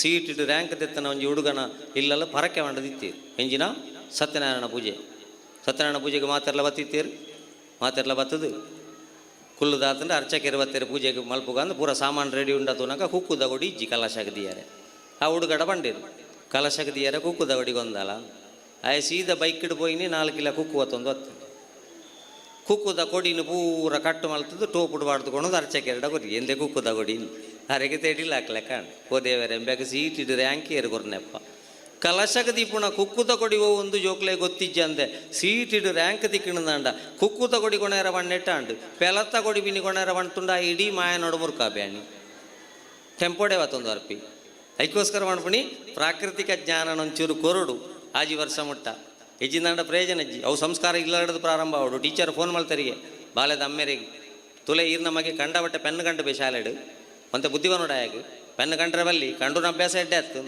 Seat ಇಟ್ಟು rank ತೆತ್ತನ ಒಂಜಿ ಹುಡುಗನ ಇಲ್ಲೆಲ್ಲ ಪರಕೆ ಮಾಡದಿತ್ತೀರಿ. ಎಂಜಿನ? ಸತ್ಯನಾರಾಯಣ ಪೂಜೆ. ಸತ್ಯನಾರಾಯಣ ಪೂಜೆಗೆ ಮಾತೆಲ್ಲ ಬತ್ತಿತ್ತೀರಿ? ಮಾತೆಲ್ಲ ಬತ್ತದು? ಕುಲ್ಲುದಾತಂದ್ರೆ ಅರ್ಚಕೆರೆ ಬತ್ತೀರಿ ಪೂಜೆಗೆ ಮಲ್ಪುಗ ಅಂದ್ರೆ ಪೂರ ಸಾಮಾನು ರೆಡಿ ಉಂಡತುನಾಗ ಕುಕ್ಕು ದಗೋಡಿ ಇಜ್ಜಿ ಕಲಶಕ್ಕೆ ಆ ಹುಡುಗಡ ಬಂಡಿರು. ಕುಕ್ಕು ಐ ಒಂದಲ್ಲ ಆಯ ಸೀದಾ ಬೈಕ್ ಇಡ್ ಪೋಯಿನಿ, ನಾಲ್ಕು ಕಿಲ ಕುಕ್ಕು ಹೊತ್ತೊಂದು ಹೊತ್ತು ಕುಕ್ಕುದ ಕೊಡಿನ ಪೂರ ಕಟ್ಟು ಮಲ್ತದ್ದು ಟೋಪುಡು ಬಾಡ್ದುಕೊಂಡು ಅರ್ಚಕೆರಡ ಕೊರಿ ಎಂದೆ ಕುಕ್ಕು ಕೊಡಿ ಅರೆಗೆ ತೆಡಿಲ್ಲ ಹಾಕ್ಲೆಕ್ಕ ಹೋದೇವರೆ ಎಂಬೆಗೆ ಸೀಟ್ ಇಟ್ಟಿದ್ರೆ ಆಂಕಿಯರು ಕೊರ್ನೆಪ್ಪ ಕಲಶಕ ದೀಪುಣ ಕುಕ್ಕುದ ಕೊಡಿ ಓ ಒಂದು ಜೋಕ್ಲೆ ಗೊತ್ತಿಜ್ಜ ಅಂದೆ. ಸೀಟ್ ಇಡು ರ್ಯಾಂಕ್ ತಿಕ್ಕಿಣದಂಡ ಕುಕ್ಕುದ ಕೊಡಿ ಕೊಣೆರ ಬಣ್ಣೆಟ್ಟಾಂಡು ಪೆಲತ್ತ ಕೊಡಿ ಬಿನಿ ಕೊಣೆರ ಬಣ್ತುಂಡ ಇಡೀ ಮಾಯ ನೋಡು ಮುರ್ಕ ಬ್ಯಾಣಿ ಟೆಂಪೋಡೆ ಅವತ್ತೊಂದು ಅರ್ಪಿ. ಅದಕ್ಕೋಸ್ಕರ ಮಾಡ್ಬಿಣಿ ಪ್ರಾಕೃತಿಕ ಜ್ಞಾನ ಒಂಚೂರು ಕೊರಡು. ಆಜಿ ವರ್ಷ ಮುಟ್ಟ. ಹೆಜ್ಜಿಂದಾಂಡ ಪ್ರಯೋಜನ ಅಜ್ಜಿ ಅವು ಸಂಸ್ಕಾರ ಇಲ್ಲಡದು ಪ್ರಾರಂಭ ಅವಡು ಟೀಚರ್ ಫೋನ್ ಮಾಡ್ತಾರಿಗೆ ಬಾಲ್ಯದ ಅಮ್ಮೆರಿಗೆ. ತುಲೆ ಈರ್ ನಮಗೆ ಕಂಡ ಬಟ್ಟೆ ಪೆನ್ ಕಂಡು ಬೇ ಬುದ್ಧಿ ಬುದ್ಧಿವನುಡಾಯಾಗ ಪೆನ್ ಕಂಡ್ರೆ ಬಲ್ಲಿ, ಕಂಡು ಅಭ್ಯಾಸ ಎಡ್ಡೆ ಆಯ್ತು.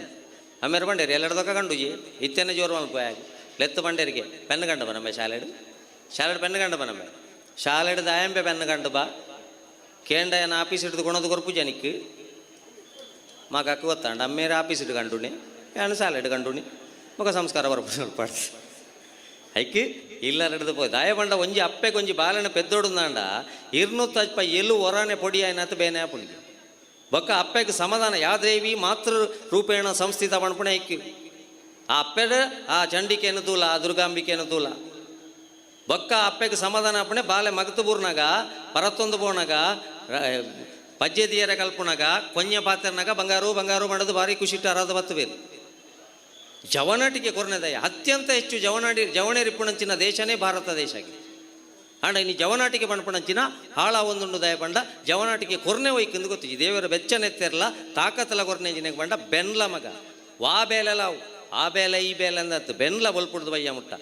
ಆಮೇಲೆ ಬಂಡೇರಿ ಎಲ್ಲಡದಕ್ಕ ಕಂಡು ಜಿ ಇತ್ತೇನೆ ಜೋರು ಮಲ್ಪಯಾಗ ಲೆತ್ತು ಬಂಡೇರಿಗೆ, ಪೆನ್ ಕಂಡು ಬನಮ್ಮೆ ಶಾಲೆಡು. ಶಾಲೆಡ್ ಪೆನ್ ಕಂಡು ಬನಮ್ಮೆ ಶಾಲೆಡು ದಾಯಂಬೆ ಪೆನ್ ಕಂಡು ಬಾ. ಕೇಂಡಯನ ಆಫೀಸ್ ಹಿಡಿದು ಕೊಣದು ಕೊರಪು ಜನಿಕ್ಕೆ. ಮಗಕ್ಕೆ ಗೊತ್ತಾಂಡ ಅಮ್ಮೇರ ಆಫೀಸ್ ಇಟ್ಟು ಕಂಡುಣಿ ಯಾನು ಸಾಲೆಡ್ ಕಂಡುಣಿ ಮಗ ಸಂಸ್ಕಾರ ಬರಪು ಪಡ್ಸಿ ಐಕಿ ಇಲ್ಲ ನಡೆದು ಪೋಯ್ ದಾಯ ಬಂಡ ಒಂಜಿ ಅಪ್ಪೆ ಕೊಂಜಿ ಬಾಲನ ಪೆದ್ದೊಡುಂದಾಂಡ ಇರ್ನು ಅಜ್ಪ ಎಲ್ಲೂ ಹೊರಾನೆ ಪೊಡಿ ಆಯ್ನತ್ ಬೇನೆ ಆಪುಂಡಿ ಬೊಕ್ಕ ಅಪ್ಪೆಗೆ ಸಮಾಧಾನ. ಯಾದೇವಿ ಮಾತೃ ರೂಪೇಣ ಸಂಸ್ಥಿತ ಪಣ್ಪುಣೆ ಇಕ್ಕಿ ಆ ಅಪ್ಪೆಡ ಆ ಚಂಡಿಕೆಯನ್ನು ತೂಲ, ಆ ದುರ್ಗಾಂಬಿಕೆಯನ್ನು ತೂಲ. ಬೊಕ್ಕ ಅಪ್ಪೆಗೆ ಸಮಾಧಾನ ಅಪ್ಪಣೆ ಬಾಲೆ ಮಗತಬೂರ್ನಾಗ ಪರತ್ತೊಂದು ಬೋನಾಗ ಪಜ್ಜೆದಿಯರ ಕಲ್ಪನಾಗ, ಕೊನ್ಯ ಪಾತ್ರನಾಗ ಬಂಗಾರು ಬಂಗಾರು ಮಾಡದು ಭಾರಿ ಖುಷಿಟ್ಟು ಅರಾಧ ಬತ್ತು ಜವನಾಟಿಕೆ ಕೊರನೆದಯ ಅತ್ಯಂತ ಹೆಚ್ಚು ಜವನಾಡಿ ಜವಣೇರಿಪ್ಪುಣಂಚಿನ ದೇಶನೇ ಭಾರತ ದೇಶ ಆಗಿದೆ ಆಂಡ ಇನ್ನು ಜವನಾಟಿಗೆ ಪಣಪಣಂಚಿನ ಹಾಳ ಒಂದುಂಡು ದಯ ಬಂಡ. ಜವನಾಟಿಗೆ ಕೊರ್ನೆ ಒಯ್ಕಂದು ಗೊತ್ತಿಜಿ ದೇವರ ಬೆಚ್ಚನೆತ್ತಿರಲ್ಲ ತಾಕತ್ತಲ ಕೊರ್ನೆ ಜಿನೆಗೆ ಬಂಡ ಬೆನ್ಲ ಮಗ. ವಾ ಬೇಲೆಲ್ಲ ಆ ಬೇಲೆ, ಈ ಬೇಲೆ ಅಂದತ್ತು ಬೆನ್ಲ ಬಲ್ಪುಡ್ದು ಬಯ್ಯ ಮುಟ್ಟ.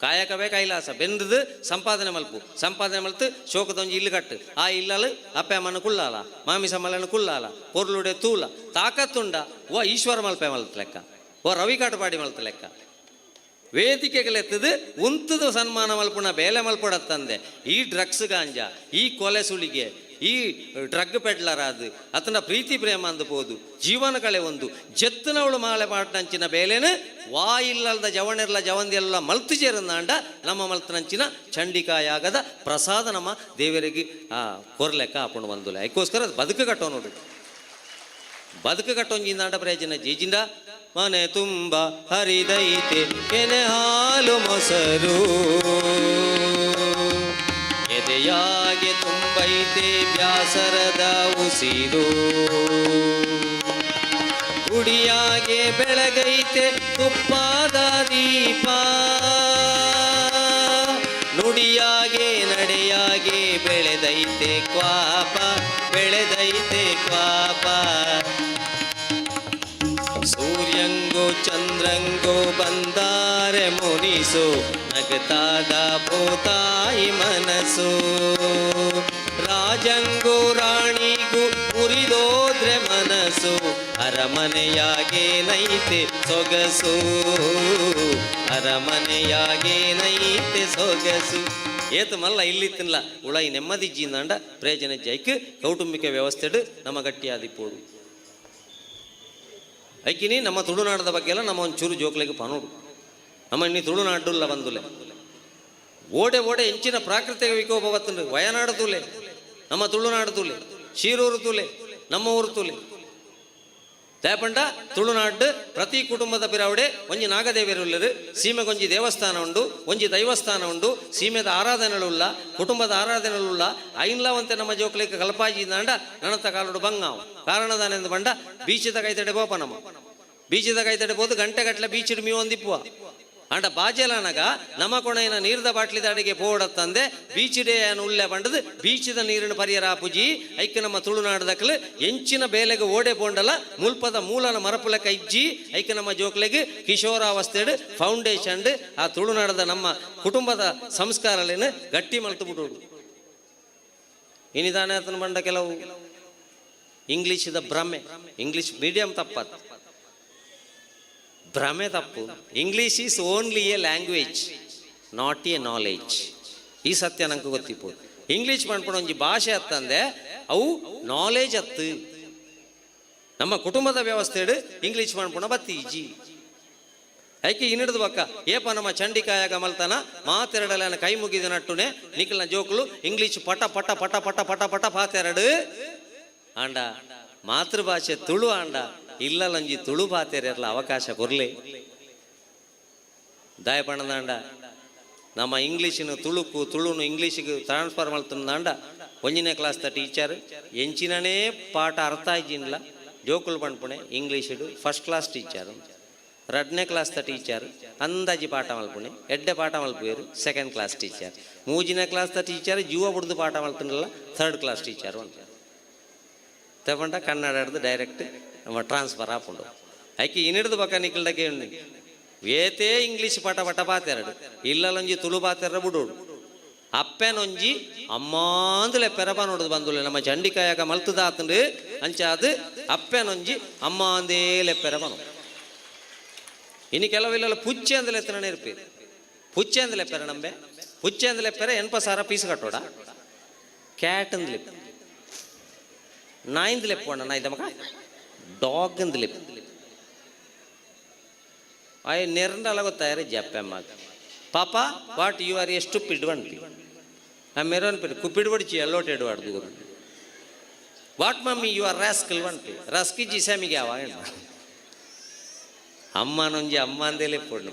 ಕಾಯಕವೇ ಕೈಲಾಸ. ಬೆಂದದು ಸಂಪಾದನೆ ಮಲ್ಪು. ಸಂಪಾದನೆ ಮಲ್ತು ಶೋಕದೊಂಜಿ ಇಲ್ಲು ಕಟ್ಟು. ಆ ಇಲ್ಲಲು ಅಪ್ಪೆ ಅಮ್ಮನ ಕುಳ್ಳಾಲ, ಮಾಮಿಸ ಮಲನ ಕುಳ್ಳಾಲ ಪೊರ್ಲುಡೆ ತೂಲ. ತಾಕತ್ತುಂಡ ಓ ಈಶ್ವರ ಮಲ್ಪೆ ಮಲ್ತ ಲೆಕ್ಕ. ಓ ರವಿ ಪಾಡಿ ಮಲ್ತ ಲೆಕ್ಕ. ವೇದಿಕೆಗಳೆತ್ತದು, ಉಂತದ ಸನ್ಮಾನ ಮಲ್ಪುಣ, ಬೇಲೆ ತಂದೆ. ಈ ಡ್ರಗ್ಸ್ ಗಾಂಜಾ, ಈ ಕೊಲೆ ಸುಳಿಗೆ, ಈ ಡ್ರಗ್ ಪೆಡ್ಲರ್ ಅದು ಅತನ ಪ್ರೀತಿ ಪ್ರೇಮ ಅಂದಬಹುದು ಜೀವನ ಕಳೆ ಒಂದು. ಜತ್ತನವಳು ಮಾಲೆ ಪಾಟ್ನಂಚಿನ ಬೇಲೆನ ವಾ ಇಲ್ಲದ ಜವಣಿರ್ಲ ಜವಂದಿಲ್ಲ ಮಲ್ತು ಸೇರಂದಾಂಡ ನಮ್ಮ ಮಲ್ತನಂಚಿನ ಚಂಡಿಕಾಯಾಗದ ಪ್ರಸಾದ ನಮ್ಮ ದೇವರಿಗೆ, ಆ ಕೊರ್ಲೆಕ್ಕ ಹಾಕೊಂಡು ಬಂದುಲೆ. ಅದಕ್ಕೋಸ್ಕರ ಬದುಕು ಕಟ್ಟೋ ನೋಡ್ರಿ. ಬದುಕು ಕಟ್ಟೋಂಜಿಂದಾಂಡ ಪ್ರಯೋಜನ ಜೀಜಿಂದ ಮನೆ ತುಂಬ ಹರಿದೈತೆ ಎನೆ ಹಾಲು ಮೊಸರು. ಎದೆಯಾಗೆ ತುಂಬೈತೆ ಬ್ಯಾಸರದ ಉಸಿರು. ಗುಡಿಯಾಗೆ ಬೆಳಗೈತೆ ತುಪ್ಪಾದ ದೀಪ. ಚಂದ್ರಂಗೋ ಬಂದಾರೆ ಮುನಿಸು, ನಗತಾದ ಪೋತಾಯಿ ರಾಜಂಗೋ ರಾಣಿಗೂ ಮುರಿದೋದ್ರೆ ಮನಸ್ಸು ಅರಮನೆಯಾಗೆ ನೈತೆ ಸೊಗಸು. ಅರಮನೆಯಾಗೆ ನೈತೆ ಸೊಗಸು. ಏತು ಮಲ್ಲ ಇಲ್ಲಿ ತಿನ್ನಲ ಉಳೈ ನೆಮ್ಮದಿ ಜೀನಾಂಡ ಪ್ರಯೋಜನ ಜೈಕ್, ಕೌಟುಂಬಿಕ ವ್ಯವಸ್ಥೆಡು ನಮ್ಮ ಗಟ್ಟಿಯಾದಿಪ್ಪೋಡು ಐಕಿನಿ ನಮ್ಮ ತುಳುನಾಡದ ಬಗ್ಗೆ ಎಲ್ಲ ನಮ್ಮ ಒಂಚೂರು ಜೋಕ್ಲಿಗೆ ಪನೋಡು. ನಮ್ಮ ಇನ್ನಿ ತುಳುನಾಡುಲ್ಲ ಬಂದುಲೆ. ಓಡೆ ಓಡೆ ಎಂಚಿನ ಪ್ರಾಕೃತಿಕ ವಿಕೋಪ ಬತ್ತು ವಯನಾಡು ತೂಲೆ, ನಮ್ಮ ತುಳುನಾಡು ತೂಲೆ, ಶೀರೂರು ತೂಲೆ, ನಮ್ಮ ಊರು ತೂಲೆ. ತೇಪಂಡ, ತುಳುನಾಡು, ಪ್ರತಿ ಕುಟುಂಬದ ಪಿರಾವಡೆ, ಒಂಜಿ ನಾಗದೇವಿರುಲ್ಲರು ಸೀಮೆಗೊಂಜಿ ದೇವಸ್ಥಾನ ಉಂಡು ಒಂಜಿ ದೈವಸ್ಥಾನ ಉಂಡು ಸೀಮೆದ ಆರಾಧನೆಗಳುಲ್ಲ ಕುಟುಂಬದ ಆರಾಧನೆಗಳುಲ್ಲ ಐನ್ಲವಂತೆ ನಮ್ಮ ಜೋಕ್ಲಿಕ್ಕೆ ಕಲ್ಪಾಜಿ ನಾಂಡ ನಣತ ಕಾಲುಡು ಬಂಗಾವು. ಕಾರಣದಾನೆಂದು ಬಂಡ, ಬೀಚದ ಕೈತಡೆ ಬೋಪ ನಮ್ಮ ಬೀಚದ ಕೈತಡೆ ಬೋದು ಗಂಟೆ ಗಟ್ಟಲೆ ಬೀಚಿಡು ಮೀ ಒಂದಿಪ್ಪುವ ಅಂಡ ಬಾಜಲನಗ ನಮ ಕೊಣೆಯನ ನೀರ್ದ ಬಾಟ್ಲಿದ ಅಡಿಗೆ ತಂದೆ ಬೀಚಿಡೆ ಉಳ್ಳೆ ಬಂಡದು, ಬೀಚದ ನೀರಿನ ಪರಿಯರ ಪೂಜಿ ಐಕ್ಯ ನಮ್ಮ ತುಳುನಾಡದಕ್ಲು ಎಂಚಿನ ಬೇಲೆಗೆ ಓಡೆ ಪೋಂಡಲ ಮುಲ್ಪದ ಮೂಲನ ಮರಪುಲ ಕೈಜ್ಜಿ ಐಕ್ಯ ನಮ್ಮ ಜೋಕ್ಲೆಗೆ ಕಿಶೋರಾವಸ್ಥೆಡ್ ಫೌಂಡೇಶನ್ ಆ ತುಳುನಾಡದ ನಮ್ಮ ಕುಟುಂಬದ ಸಂಸ್ಕಾರಲೇನು ಗಟ್ಟಿ ಮಲ್ತು ಬಿಟ್ಟು ಇನಿದಾನೆ ಅತನ ಬಂಡ ಕೆಲವು. ದ ಭ್ರಮೆ, ಇಂಗ್ಲಿಷ್ ಮೀಡಿಯಂ ತಪ್ಪತ್ತು ಭ್ರಮೆ ತಪ್ಪು. English is only a language not a knowledge ಈ ಸತ್ಯ ನಂಗೆ ಗೊತ್ತಿಪ್ಪು. ಇಂಗ್ಲೀಷ್ ಮಾಡ್ಕೊಂಡು ಒಂಜಿ ಭಾಷೆ ಅತ್ತಂದೆ ಅವು ನಾಲೆಜ್ ಅತ್ತು ನಮ್ಮ ಕುಟುಂಬದ ವ್ಯವಸ್ಥೆಡು ಇಂಗ್ಲೀಷ್ ಮಾಡ್ಕೊಂಡು ಬತ್ತಿ ಬತ್ತೀಜಿ ಐಕೆ ಇನ್ನಿಡ್ದು ಬಕ್ಕ. ಏಪ ನಮ್ಮ ಚಂಡಿಕಾಯಾಗ ಮಲ್ತನ ಮಾತೆರಡಲ ಕೈ ಮುಗಿದ ನಟ್ಟುನೆ, ನಿಖಿಲ್ನ ಜೋಕುಲು ಇಂಗ್ಲೀಷ್ ಪಟ ಪಟ ಪಟ ಪಟ ಪಟ ಪಟ ಪಾತೆರಡು. ಆಂಡ, ಮಾತೃಭಾಷೆ ತುಳು ಆಂಡ. ಇಲ್ಲಲಂಜಿ ತುಳು ಪಾತೆರಲ್ಲ ಅವಕಾಶ ಕೊರ್ಲಿ. ದಾಯಪಣ್ಣದಾಂಡ ನಮ್ಮ ಇಂಗ್ಲೀಷಿನ ತುಳುಕು, ತುಳುನು ಇಂಗ್ಲೀಷಿಗೆ ಟ್ರಾನ್ಸ್ಫರ್ ಮಾಡ್ತಾಂಡ ಒಂಜಿನೇ ಕ್ಲಾಸ್ ದ ಟೀಚರ್ ಎಂಚಿನೇ ಪಾಠ ಅರ್ಥ ಆಯ್ಜಿನ್ಲ ಜೋಕುಲು ಪಣ್ಪುಣೆ ಇಂಗ್ಲೀಷಿಡು ಫಸ್ಟ್ ಕ್ಲಾಸ್ ಟೀಚರ್ ರಡ್ಡ್ನೆ ಕ್ಲಾಸ್ ದ ಟೀಚರ್ ಅಂದಾಜಿ ಪಾಠ ಮಲ್ಪುಣೆ, ಎಡ್ಡೆ ಪಾಠ ಮಲ್ಪೇರು ಸೆಕೆಂಡ್ ಕ್ಲಾಸ್ ಟೀಚರ್ ಮೂಜಿನೇ ದ ಟೀಚರ್ ಜೀವ ಬಿಡ್ದು ಪಾಠ ಮಲ್ತನಲ್ಲ ಥರ್ಡ್ ಕ್ಲಾಸ್ ಟೀಚರ್ ಅಂತ. ತಗೊಂಡ ಕನ್ನಡ ಡೈರೆಕ್ಟ್ ನಮ್ಮ ಟ್ರಾನ್ಸ್ಫರ್ ಹಾಕೊಂಡು. ಐಕಿ ಇನ್ನಿಡ್ದು ಬಕ ನಿಕ್ಕಿಲ್ಡಕ್ಕೆ ವೇತೇ ಇಂಗ್ಲೀಷ್ ಪಟ ಪಟ ಬಾತೆರಡು, ಇಲ್ಲಲ್ಲೊಂಜಿ ತುಳು ಬಾತೆರ ಬಿಡೋಡು. ಅಪ್ಪೆನೊಂಜಿ ಅಮ್ಮಾಂದುಲೆ ಪೆರಬ ನೋಡುದು ಬಂದುಲೆ, ನಮ್ಮ ಚಂಡಿಕಾಯಾಗ ಮಲ್ತದಾತಂಡು. ಅಂಚಾದು ಅಪ್ಪೆನೊಂಜಿ ಅಮ್ಮಾಂದೇಲೆ ಪೆರಪನು ಇನ್ನು ಕೆಲವಿಲ್ಲ ಪುಚ್ಚೆ ಅಂದಲೆ ಎತ್ತನೇ ಇರ್ಪಿ ಪುಚ್ಚೆ ಅಂದಲೆ ಪೆರ ನಂಬೆ. ಪುಚ್ಚೆ ಪೆರ ಎನ್ಪ ಸಾರ ಪೀಸ್ ಕಟ್ಟೋಡ. ಕ್ಯಾಟ್ ಅಂದ್ಲೆ. ನಾಯಿಂದು ಲೆಪ್ ಅಣ್ಣ ನಾ ಇದ್ದ ಮಗ ಡಾಗ್ ಅಂದ್ ಲೆಪ್ ಅಯ್ಯ ನೆರಂಡಲ್ಲ ಗೊತ್ತಾಯ್ರೆ ಜಪ್ಪೆಮ್ಮ ಪಾಪ ವಾಟ್ ಯು ಆರ್ ಎಷ್ಟು ಪಿಡ್ವಂಟಿ ಆ ಮೆರೋನ್ PID ಕುಪ್ಪಿಡ್ ಬಡಿಚಿ ಎಲ್ಲೋಟ್ ಎಡ್ವಾಡ್ದು what mummy you are rascal వంటి రస్కి జిసామికి అవా ಅಮ್ಮ ನೊಂಜಿ ಅಮ್ಮ ಅಂದೇಲೆ ಪೊಣ್ಣು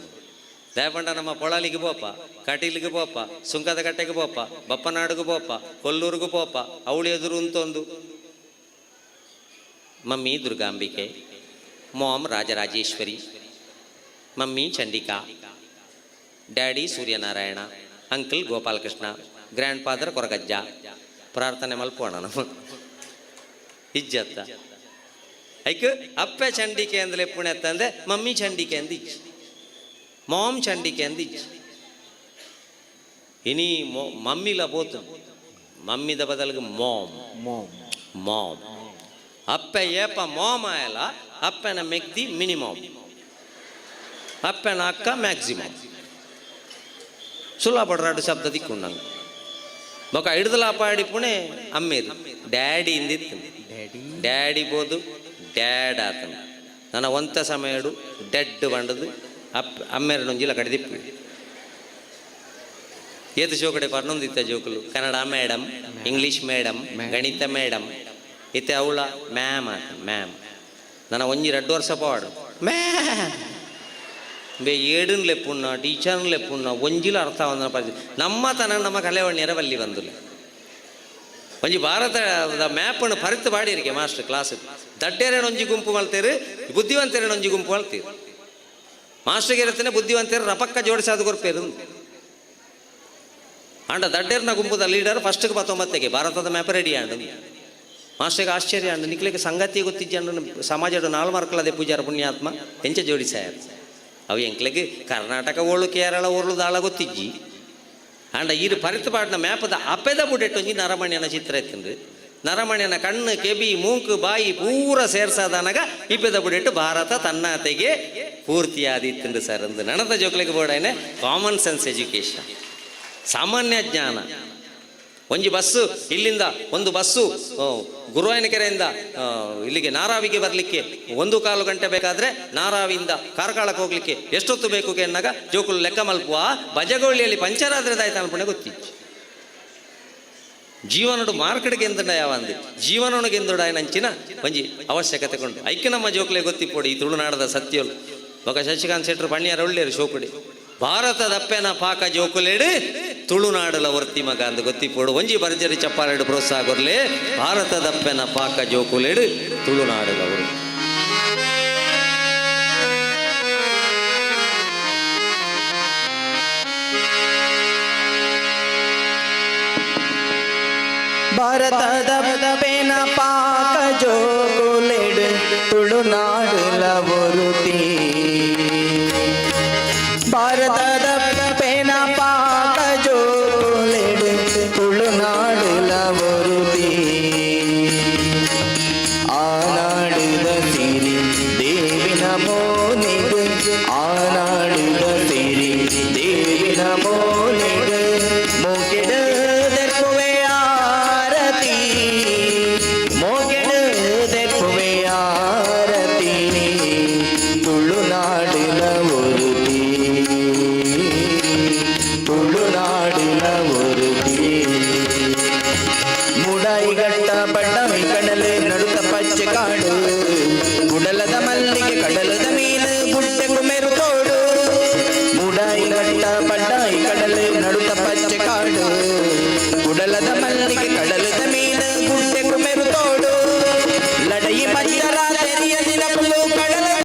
ದಯಪಂಡ ನಮ್ಮ ಪೊಳಲಿಗೆ ಪೋಪ ಕಟೀಲಿಗೆ ಪೋಪ ಸುಂಕದ ಕಟ್ಟೆಗೆ ಪೋಪ ಬಪ್ಪನಾಡುಗೆ ಪೋಪ ಕೊಲ್ಲೂರಿಗೆ ಪೋಪ ಅವಳಿ ಎದುರು ಅಂತೊಂದು mummy Durgambike mom Rajarajeshwari mummy Chandika daddy Suryanarayana uncle Gopalakrishna grandfather Koragajja. ಪ್ರಾರ್ಥನೆ ಮಲ್ಪೋಣ ನಾವು ಇಜ್ಜತ್ತ. ಐಕ್ ಅಪ್ಪೆ ಚಂಡಿಕೆ ಅಂದಲೆ ಪುಣೆ ತಂದೆ ಮಮ್ಮಿ ಚಂಡಿಕೆ ಅಂದ ಇಜ್ಜಿ ಮಾಮ್ ಚಂಡಿಕೆ ಅಂದ ಇಜ್ಜಿ ಇನಿ ಮೊ- ಮಮ್ಮಿಲ ಬೋತು. ಮಮ್ಮಿದ ಬದಲಿಗೆ ಮಾಮ್. Mom. ಮಾಮ್. ಅಪ್ಪೆ ಏಪ ಮಾಮ್ ಆಯಲ ಅಪ್ಪನ ಮೆಗ್ದಿ ಮಿನಿಮಮ್ ಅಪ್ಪನ ಅಕ್ಕ ಮ್ಯಾಕ್ಸಿಮಮ್ ಸುಲಭ ಪಡ್ರಾಡು ಶಬ್ದ ದಿಕ್ಕೊಂಡಂಗೆ ಬೊಕ ಹಿಡ್ದಲ ಪಾಡಿ ಪುಣೆ ಅಮ್ಮೇರು ಡ್ಯಾಡಿ ಇಂದಿತ್ತು Daddy. ಡ್ಯಾಡಿ ಬೋದು ಡ್ಯಾಡ್ ಆತನ ನನ್ನ ಒಂತ ಸಮಯಡು ಡೆಡ್ ಬಂಡದು ಅಪ್ ಅಮ್ಮೆರಡು ಒಂಜಿಲ ಕಡೆ ದಿಪ್ಪು ಏತು ಜೋಕಡೆ ಪರ್ನೊಂದಿತ್ತ ಜೋಕುಲು ಕನ್ನಡ ಮೇಡಮ್ ಇಂಗ್ಲೀಷ್ ಮೇಡಮ್ ಗಣಿತ ಮೇಡಮ್ ಇತ್ತೆ ಅವಳ, ಮ್ಯಾಮ್ ಅಂತ ಮ್ಯಾಮ್, ನನ್ನ ಒಂಜಿ ಎರಡು ವರ್ಷ ಪಾಡು. ಮ್ಯಾಮ್! ಬೇ ಏಡನ್ ಲೆಪ್ಪುಣ್ಣ ಟೀಚರ್ನ ಲೆಪ್ಪುಣ್ಣ ಒಂಜಿಲ ಅರ್ಥ ಒಂದನ ಪರಿಸ್ಥಿತಿ ನಮ್ಮ ತನ ನಮ್ಮ ಕಲೆವಣ್ಯರ ಬಲ್ಲಿ ಬಂದುಲೆ. ಒಂಜಿ ಭಾರತದ ಮ್ಯಾಪನ್ನು ಪರಿತು ಬಾಡಿರಿಗೆ ಮಾಸ್ಟರ್ ಕ್ಲಾಸ್. ದಡ್ಡೇರೇನ ಒಂಜಿ ಗುಂಪು ಮಲ್ತೇರು, ಬುದ್ಧಿವಂತರೇನ ಒಂಜಿ ಗುಂಪು ಮಲ್ತೀರು. ಮಾಸ್ಟರ್ಗೆ ಇರುತ್ತೇನೆ ಬುದ್ಧಿವಂತರು ರಪಕ್ಕ ಜೋಡಿಸಾದ ಕೊರ್ಪೇರು ಅಂಡ ದಡ್ಡೇರ್ನ ಗುಂಪದ ಲೀಡರ್ ಫಸ್ಟ್ಗೆ ಪತ್ತೊಂಬತ್ತಿಗೆ ಭಾರತದ ಮ್ಯಾಪ್ ರೆಡಿ ಆಂಡು ಮಾಸ್ಟರ್ಗೆ ಆಶ್ಚರ್ಯ ಅಂದ್ರೆ ನಿಕ್ಲಿಕ್ಕೆ ಸಂಗತಿ ಗೊತ್ತಿಜ್ಜಂಡು ಸಮಾಜದ ನಾಲ್ ಮಾರ್ಕಲದೆ ಪೂಜಾರ ಪುಣ್ಯಾತ್ಮ, ಎಂಚ ಜೋಡಿಸಾಯ ಅವು ಎಂಕ್ಲೆಗೆ ಕರ್ನಾಟಕ ಓಳು ಕೇರಳ ಓರ್ಲು ದಾಳ ಗೊತ್ತಿಜ್ಜಿ. ಅಂಡ ಈರು ಪರಿತು ಪಾಡ್ನ ಮ್ಯಾಪದ ಅಪೆದ ಬುಡೆಟ್ಟೊಂಜಿ ನರಮಣ್ಯನ ಚಿತ್ರ ಎತ್ತಂದು ನರಮಣ್ಯನ ಕಣ್ಣು, ಕೆಬಿ, ಮೂಕು, ಬಾಯಿ ಪೂರ ಸೇರ್ಸಾದನಗ ಇಪ್ಪೆದ ಬುಡೆಟ್ಟು ಭಾರತ ತನ್ನಾತೆಗೆ ಪೂರ್ತಿಯಾದಿತ್ತಂದು ಸರ್ ಅಂದು. ನನದ ಜೋಕ್ಲಿಗೆ ಬೋಡೇನೆ ಕಾಮನ್ ಸೆನ್ಸ್ ಎಜುಕೇಶನ್ ಸಾಮಾನ್ಯ ಜ್ಞಾನ. ಒಂಜಿ ಬಸ್ಸು, ಇಲ್ಲಿಂದ ಒಂದು ಬಸ್ಸು ಗುರುವಾಯನ ಗುರುವಾಯನಕೆರೆಯಿಂದ ಇಲ್ಲಿಗೆ ನಾರಾವಿಗೆ ಬರಲಿಕ್ಕೆ ಒಂದು ಕಾಲು ಗಂಟೆ ಬೇಕಾದ್ರೆ ನಾರಾವಿಯಿಂದ ಕಾರ್ಕಳಕ್ಕೆ ಹೋಗ್ಲಿಕ್ಕೆ ಎಷ್ಟೊತ್ತು ಬೇಕು ಎನ್ನಾಗ? ಜೋಕುಲು ಲೆಕ್ಕ ಮಲ್ಪುವ. ಬಜಗೋಳಿಯಲ್ಲಿ ಪಂಚರ್ ಆದ್ರೆ ದಾಯ್ತ ಅನ್ಪಣೆ ಗೊತ್ತಿತ್ತು. ಜೀವನಡು ಮಾರ್ಕೆಟ್ಗೆ ಎಂದಡ ಯಾವ ಅಂದೆ? ಜೀವನೊಣಗೆ ಎಂದಡ ನಂಚಿನ ಒಂಜಿ ಅವಶ್ಯಕತೆ ಕೊಂಡು ಐಕ್ಯ ನಮ್ಮ ಜೋಕ್ಲೆ ಗೊತ್ತಿಪ್ಪೋಡಿ ಈ ತುಳುನಾಡದ ಸತ್ಯಲು. ಬೊಕ ಶಶಿಕಾಂತ್ ಶೆಟ್ಟರು ಪಣ್ಣಿಯರ ಒಳ್ಳೆಯರು ಶೋಕುಡಿ. ಭಾರತದಪ್ಪೆನ ಪಾಕ ಜೋಕುಲೆಡು. ತುಳುನಾಡಲ ವರ್ತಿ ಮಗ ಅಂದು ಗೊತ್ತಿಪ್ಪೋಡು ಒಂಜಿ ಭರ್ಜರಿ ಚಪ್ಪಾಳೆಡು ಪ್ರೋತ್ಸಾಹ ಕೊರ್ಲೆ ಭಾರತದಪ್ಪೆನ ಪಾಕ ಜೋಕುಲೆಡು ತುಳುನಾಡಲವರು ಭಾರತದ ಪೆನ ಪಾಕ ಜೋಗುಲೆಡು ತುಳುನಾಡುಲ ಒರುತಿ